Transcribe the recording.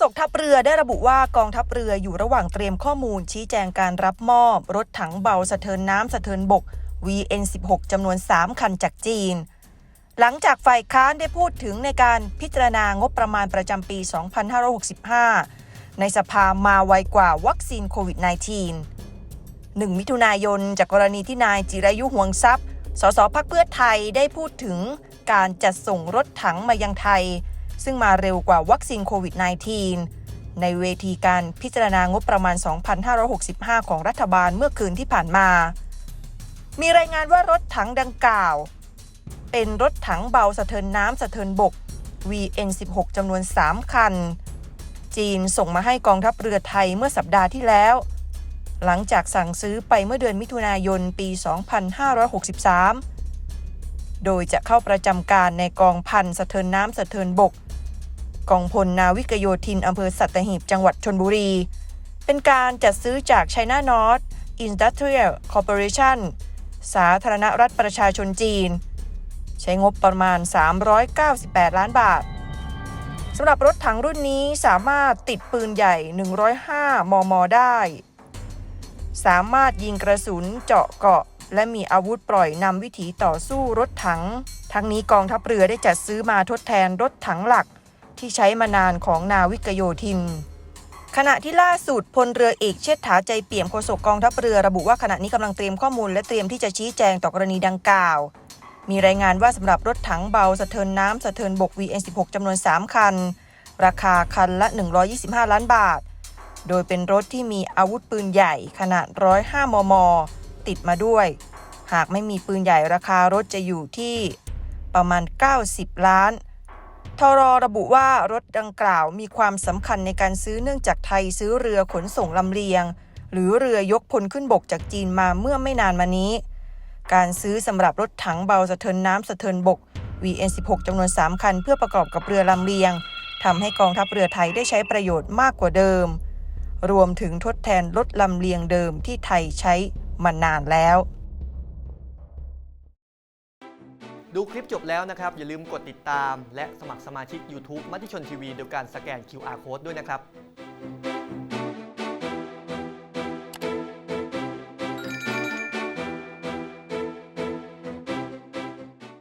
ษกทัพเรือได้ระบุว่ากองทัพเรืออยู่ระหว่างเตรียมข้อมูลชี้แจงการรับมอบ รถถังเบาสะเทินน้ำสะเทินบก VN16 จำนวน 3 คันจากจีน หลังจากฝ่ายค้านได้พูดถึงในการพิจารณางบประมาณประจำปี 2565 ในสภามาไวกว่าวัคซีนโควิด -19 1 มิถุนายน จากกรณีที่นายจิรายุห่วงทรัพย์ สสพักเพื่อไทยได้พูดถึงการจัดส่งรถถังมายังไทย ซึ่งมาเร็วกว่าวัคซีนโควิด -19 ในเวทีการพิจารณางบประมาณ 2565 ของรัฐบาลเมื่อคืนที่ผ่านมา มีรายงานว่ารถถังดังกล่าว เป็นรถถังเบาสะเทินน้ำสะเทินบก VN16 จำนวน 3 คัน จีนส่งมาให้กองทัพเรือไทยเมื่อสัปดาห์ที่แล้ว หลังจากสั่งซื้อไปเมื่อเดือนมิถุนายนปี 2563 โดยจะเข้าประจำการในกองพันสะเทินน้ำสะเทินบก กองพลนาวิกโยธินอำเภอสัตหีบจังหวัดชนบุรี เป็นการจัดซื้อจาก China North Industrial Corporation สาธารณรัฐประชาชนจีน ใช้งบประมาณ 398 ล้านบาทสำหรับรถถังรุ่นนี้สามารถติดปืนใหญ่ 105 มม ได้ สามารถยิงกระสุนเจาะเกาะ และมีอาวุธปล่อยนำวิถีต่อสู้รถถัง ทั้งนี้กองทัพเรือได้จัดซื้อมาทดแทนรถถังหลัก ที่ใช้มานานของนาวิกโยธิน ขณะที่ล่าสุดพลเรือเอกเชษฐาใจเปี่ยมโฆษกกองทัพเรือระบุว่าขณะนี้กำลังเตรียมข้อมูลและเตรียมที่จะชี้แจงต่อกรณีดังกล่าว มีรายงานว่าสำหรับรถถังเบาสะเทินน้ำสะเทินบก VN16 จำนวน 3 คัน ราคาคันละ 125 ล้านบาท โดยเป็นรถที่มีอาวุธปืนใหญ่ขนาด 105 มม ติดมาด้วย หากไม่มีปืนใหญ่ราคารถจะอยู่ที่ประมาณ 90 ล้านทรระบุว่ารถดังกล่าวมีความสำคัญในการซื้อเนื่องจากไทยซื้อเรือขนส่งลำเลียง หรือเรือยกพลขึ้นบกจากจีนมาเมื่อไม่นานมานี้ การซื้อสำหรับรถถังเบาสะเทินน้ำสะเทินบก VN16 จำนวน 3 คันเพื่อประกอบกับเรือลำเลียงทำให้กองทัพเรือไทยได้ใช้ประโยชน์มากกว่าเดิม รวมถึงทดแทนรถลำเลียงเดิมที่ไทยใช้มานานแล้ว ดูคลิปจบแล้วนะครับ อย่าลืมกดติดตาม และสมัครสมาชิก YouTube มติชนทีวีโดยการสแกน QR Code ด้วยนะครับ